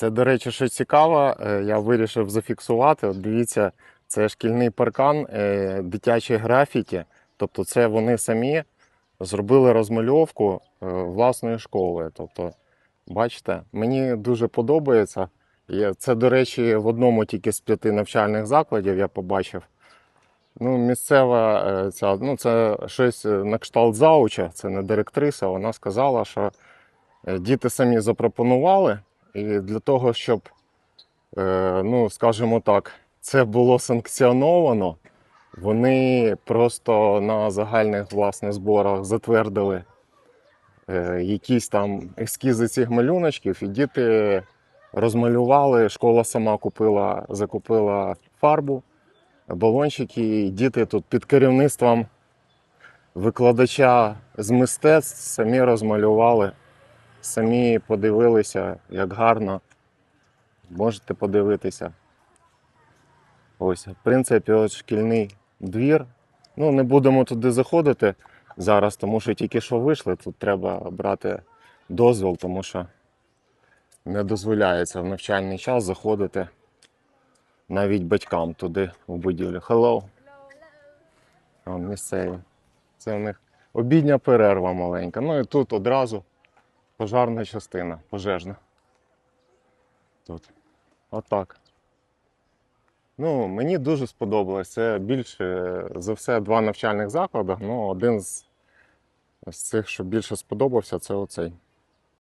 Це, до речі, що цікаво, е, я вирішив зафіксувати. От дивіться, це шкільний паркан, е, дитячі графіті. Тобто, це вони самі зробили розмальовку е, власної школи. Тобто, бачите, мені дуже подобається. Це, до речі, в одному тільки з п'яти навчальних закладів я побачив. Ну, місцева ця, ну, це щось на кшталт зауча, це не директриса. Вона сказала, що діти самі запропонували, і для того, щоб, е, ну, скажімо так, це було санкціоновано, вони просто на загальних власне зборах затвердили е, якісь там ескізи цих малюночків, і діти розмалювали. Школа сама купила, закупила фарбу, балончики, і діти тут під керівництвом викладача з мистецтв самі розмалювали, самі подивилися, як гарно. Можете подивитися. Ось, в принципі, от шкільний двір. Ну, не будемо туди заходити зараз, тому що тільки що вийшли. Тут треба брати дозвіл, тому що не дозволяється в навчальний час заходити навіть батькам туди в будівлю. Hello. Вон місцеві. Це у них обідня перерва маленька. Ну і тут одразу пожарна частина, пожежна. Тут. Отак. Ну, мені дуже сподобалось. Це більше за все два навчальних заклади. Ну, один з, з цих, що більше сподобався, це оцей.